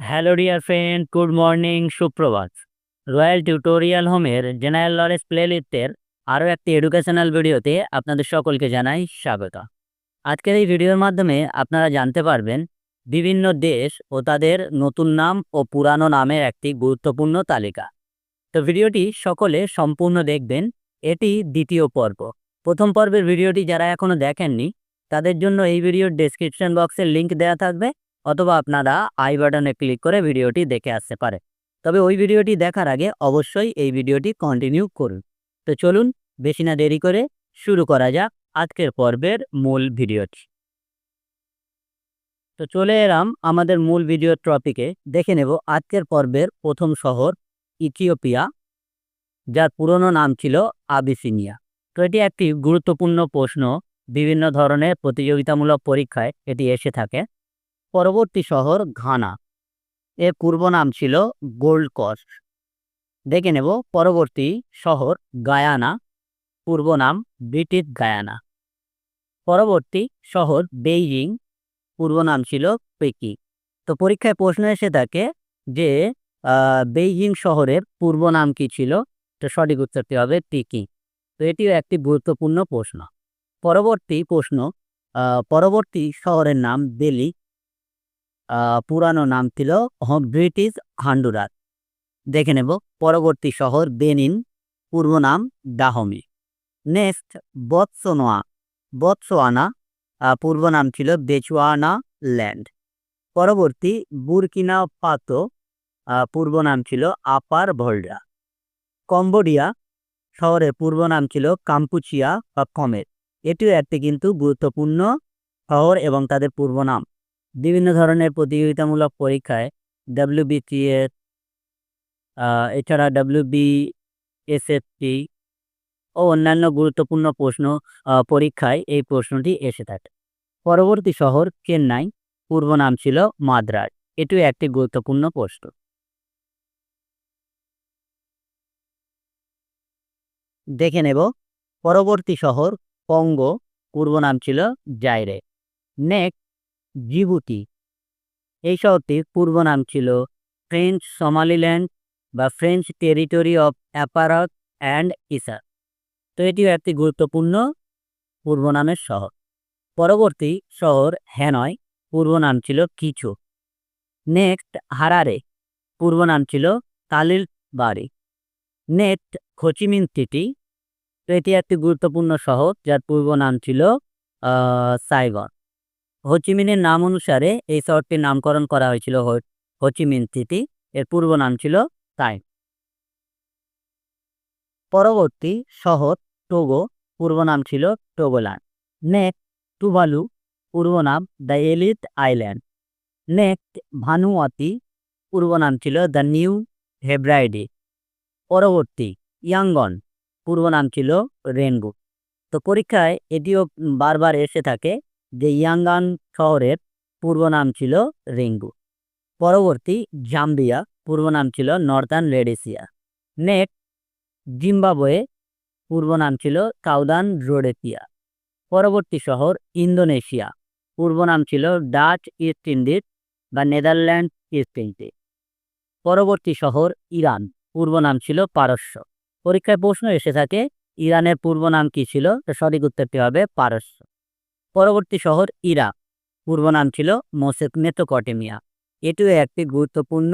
Hello dear friend good morning সুপ্রভাত royal tutorial হোমের general knowledge প্লেলিস্টের আরও একটি এডুকেশনাল ভিডিওতে আপনাদের সকলকে জানাই স্বাগত। আজকের এই ভিডিওর মাধ্যমে আপনারা জানতে পারবেন বিভিন্ন দেশ ও তাদের নতুন নাম ও পুরানো নামের একটি গুরুত্বপূর্ণ তালিকা। তো ভিডিওটি সকলে সম্পূর্ণ দেখবেন। এটি দ্বিতীয় পর্ব। প্রথম পর্বের ভিডিওটি যারা এখনও দেখেননি, তাদের জন্য এই ভিডিওর ডেসক্রিপশন বক্সের লিংক দেওয়া থাকবে। অথবা আপনারা আই বাটনে ক্লিক করে ভিডিওটি দেখে আসতে পারে। তবে ওই ভিডিওটি দেখার আগে অবশ্যই এই ভিডিওটি কন্টিনিউ করুন। তো চলুন, বেশি না দেরি করে শুরু করা যাক আজকের পর্বের মূল ভিডিওটি তো চলে এলাম আমাদের মূল ভিডিও টপিকে দেখে নেব আজকের পর্বের প্রথম শহর ইথিওপিয়া, যার পুরনো নাম ছিল আবিসিনিয়া। তো এটি একটি গুরুত্বপূর্ণ প্রশ্ন। বিভিন্ন ধরনের প্রতিযোগিতামূলক পরীক্ষায় এটি এসে থাকে। পরবর্তী শহর ঘানা। এর পূর্ব নাম ছিল গোল্ড কস্ট দেখে নেব পরবর্তী শহর গায়ানা, পূর্ব নাম ব্রিটিশ গায়ানা। পরবর্তী শহর বেইজিং, পূর্ব নাম ছিল পেকি। তো পরীক্ষায় প্রশ্ন এসে থাকে যে বেইজিং শহরের পূর্ব নাম কি ছিল? তো সঠিক উত্তরটি হবে পিকি তো এটিও একটি গুরুত্বপূর্ণ প্রশ্ন। পরবর্তী প্রশ্ন পরবর্তী শহরের নাম দিল্লি পুরানো নাম ছিল ব্রিটিশ হান্ডুরাস। দেখে নেব, পরবর্তী শহর বেনিন, পূর্ব নাম ডাহমি। নেক্সট, বৎসনোয়া। বৎসোয়ানা পূর্ব নাম ছিল বেচুয়ানা ল্যান্ড। পরবর্তী, বুরকিনা ফাতো পূর্ব নাম ছিল আপার ভোল্ডা। কম্বোডিয়া শহরের পূর্ব নাম ছিল কাম্পুচিয়া বা কমেট এটিও একটি কিন্তু গুরুত্বপূর্ণ শহর এবং তাদের পূর্ব নাম। বিভিন্ন ধরনের প্রতিযোগিতামূলক পরীক্ষায় ডাব্লিউবিটিএস এছাড়া ডাব্লিউবি এসএফটি ও অন্যান্য গুরুত্বপূর্ণ প্রশ্ন পরীক্ষায় এই প্রশ্নটি এসে থাকে। পরবর্তী শহর চেন্নাই, পূর্ব নাম ছিল মাদ্রাজ। এটিও একটি গুরুত্বপূর্ণ প্রশ্ন। দেখে নেব। পরবর্তী শহর কঙ্গো, পূর্ব নাম ছিল জাইরে। নেক্সট। জিবুতি। এই শহরটির পূর্ব নাম ছিল ফ্রেঞ্চ সোমালিল্যান্ড বা French territory of Afars and Issas তো এটিও একটি গুরুত্বপূর্ণ পূর্ব নামের শহর। পরবর্তী শহর হ্যানয়, পূর্ব নাম ছিল কিচু। নেক্সট হারারে, পূর্ব নাম ছিল তালিল বাড়ি নেক্সট হোচিমিন সিটি। তো এটি একটি গুরুত্বপূর্ণ শহর যার পূর্ব নাম ছিল সাইগন। হোচিমিনের নাম অনুসারে এই শহরটির নামকরণ করা হয়েছিল হোচিমিন সিটি এর পূর্ব নাম ছিল তাই। পরবর্তী শহর টোগো, পূর্ব নাম ছিল টোগোল্যান্ড। নেক্সট টুভালু পূর্ব নাম the Ellice island. Next, Vanuatu, পূর্ব নাম ছিল দ্য নিউ হেব্রাইডি। পরবর্তী, ইয়াঙ্গন, পূর্ব নাম ছিল রেনবো তো পরীক্ষায় এটিও বারবার এসে থাকে যে ইয়াঙ্গান শহরের পূর্ব নাম ছিল রিঙ্গু। পরবর্তী জাম্বিয়া পূর্ব নাম ছিল নর্দার্ন রেডেসিয়া নেক্সট জিম্বাবুয়ে পূর্ব নাম ছিল সাউদার্ন রোডেসিয়া। পরবর্তী শহর ইন্দোনেশিয়া পূর্ব নাম ছিল ডাচ ইস্ট ইন্ডিজ বা নেদারল্যান্ড ইস্ট ইন্ডিজ। পরবর্তী শহর ইরান পূর্ব নাম ছিল পারস্য। পরীক্ষায় প্রশ্ন এসে থাকে, ইরানের পূর্ব নাম কি ছিল? সঠিক উত্তরটি হবে পারস্য। পরবর্তী শহর ইরাক। পূর্ব নাম ছিল মোসেক মেটোকটেমিয়া এটিও একটি গুরুত্বপূর্ণ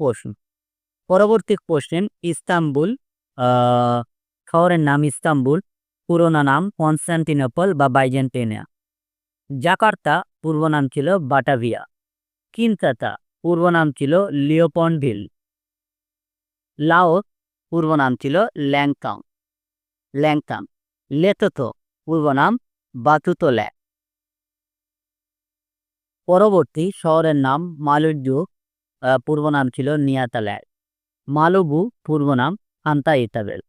প্রশ্ন। পরবর্তী কোশ্চেন ইস্তাম্বুল শহরের নাম ইস্তাম্বুল, পুরোনো নাম কনস্টান্টিনোপল বা বাইজেন্টিনিয়া। জাকার্তা পূর্ব নাম ছিল বাটাভিয়া। কিনসাতা পূর্ব নাম ছিল লিওপন্ডভিল। লাওস পূর্ব নাম ছিল ল্যাংকাং। ল্যাংকাং। লেতোতো পূর্ব নাম বাতুতোল্যা পরবর্তী শহরের নাম আহ, পূর্ব নাম ছিল নিয়াতাল্যান্ড মালুবু পূর্ব নাম আন্তা ইতাবেল।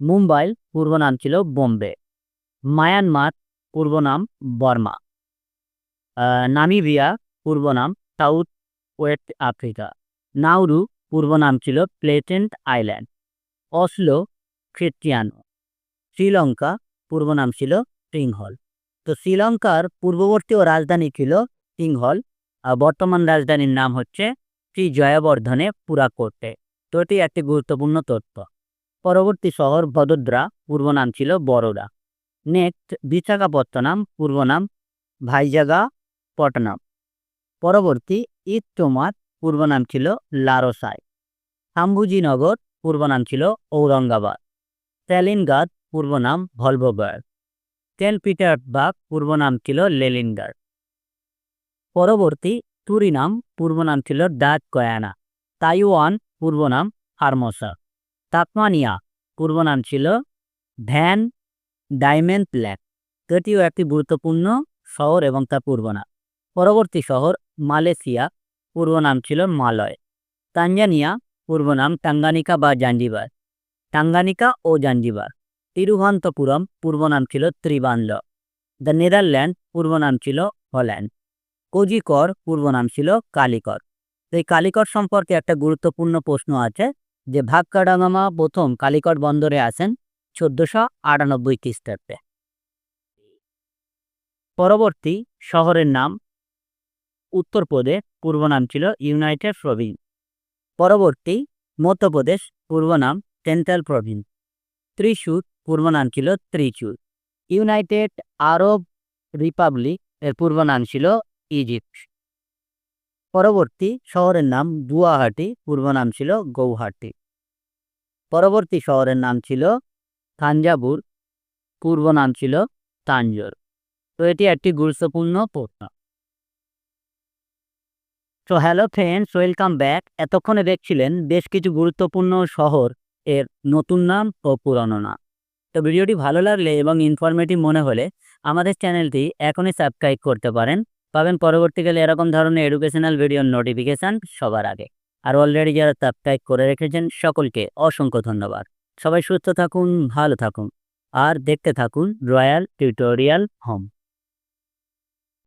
মুম্বাই পূর্ব নাম ছিল বোম্বে। মায়ানমার পূর্ব নাম বর্মা নামিবিয়া পূর্ব নাম সাউথ ওয়েস্ট আফ্রিকা। নাউরু পূর্ব নাম ছিল pleasant island. Oslo Christiania Sri Lanka পূর্ব নাম ছিল সিংহল তো শ্রীলঙ্কার পূর্ববর্তী ও রাজধানী ছিল সিংহল আর বর্তমান রাজধানীর নাম হচ্ছে শ্রী জয়বর্ধনে পুরাকোটে তো এটি একটি গুরুত্বপূর্ণ তথ্য। পরবর্তী শহর ভদোদরা, পূর্ব নাম ছিল বরোদা। নেক্সট, বিশাখাপত্তনাম, পূর্ব নাম ভাইজাগা পটনাম পরবর্তী ইস্টোমাত পূর্ব নাম ছিল লারোসাই শাম্ভুজিনগর পূর্ব নাম ছিল ঔরঙ্গাবাদ। স্যালিনগাদ পূর্ব নাম ভলভোগার সেন্ট পিটার্সবার্গ পূর্ব নাম ছিল লেলিনগার্ড পরবর্তী তুরিনাম পূর্ব নাম ছিল ডাচ গয়ানা। তাইওয়ান পূর্ব নাম ফার্মোসা তাপমানিয়া পূর্ব নাম ছিল ভ্যান ডাইমেন্ড প্ল্যাক এটিও একটি গুরুত্বপূর্ণ শহর এবং তার পূর্ব নাম পরবর্তী শহর মালয়েশিয়া পূর্ব নাম ছিল মালয়। তানজানিয়া পূর্ব নাম টাঙ্গানিকা বা জাঞ্জিবার। টাঙ্গানিকা ও জাঞ্জিবার। তিরুভান্তপুরম পূর্ব নাম ছিল ত্রিবান্দ দ্য নেদারল্যান্ড পূর্ব নাম ছিল হল্যান্ড। কোজিকর পূর্ব নাম ছিল কালিকর। তো এই কালিকর সম্পর্কে একটা গুরুত্বপূর্ণ প্রশ্ন আছে, যে ভাক্কাডাঙ্গামা প্রথম কালিকট বন্দরে আসেন চোদ্দশো আটানব্বই খ্রিস্টাব্দে। পরবর্তী শহরের নাম উত্তরপ্রদেশ পূর্ব নাম ছিল ইউনাইটেড প্রভিন্স। পরবর্তী মধ্যপ্রদেশ পূর্ব নাম সেন্ট্রাল প্রভিন্স। ত্রিশূর পূর্ব নাম ছিল ত্রিচুর। ইউনাইটেড আরব রিপাবলিক এর পূর্ব নাম ছিল ইজিপ্ট। পরবর্তী শহরের নাম গুয়াহাটি পূর্ব নাম ছিল গৌহাটি। পরবর্তী শহরের নাম ছিল থাঞ্জাভুর পূর্ব নাম ছিল তাঞ্জোর। তো এটি একটি গুরুত্বপূর্ণ প্রশ্ন। তো হ্যালো ফ্রেন্ডস ওয়েলকাম ব্যাক এতক্ষণে দেখছিলেন বেশ কিছু গুরুত্বপূর্ণ শহর এর নতুন নাম ও পুরনো নাম। তো ভিডিওটি ভালো লাগলে এবং ইনফরমেটিভ মনে হলে আমাদের চ্যানেলটি এখনই সাবস্ক্রাইব করতে পারেন। পাবেন পরবর্তীকালে এরকম ধরনের এডুকেশনাল ভিডিওর নোটিফিকেশান সবার আগে। আর অলরেডি যারা সাবস্ক্রাইব করে রেখেছেন, সকলকে অসংখ্য ধন্যবাদ। সবাই সুস্থ থাকুন, ভালো থাকুন। আর দেখতে থাকুন রয়্যাল টিউটোরিয়াল হোম